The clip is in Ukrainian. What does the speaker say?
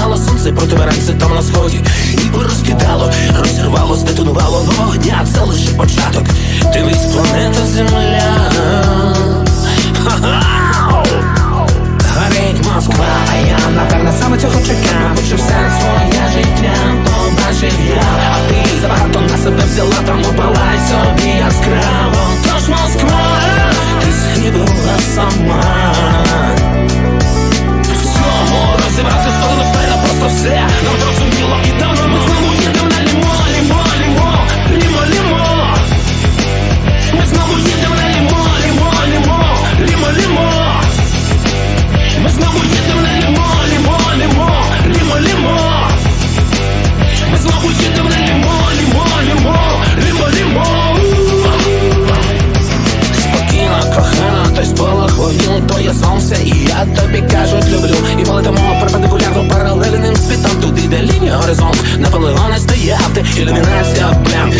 Палало сонце проти веранці там на сході І розкидало, розірвало, здетонувало нового дня, це лише початок. Дивись, планета земля. Горить Москва, а я напевно саме цього чекав. моє сонце, і я тобі кажуть, люблю. І полетимо перпендикулярно паралельним світом. Туди, де лінія горизонт. Наполеоне стояв ти ілюмінація прям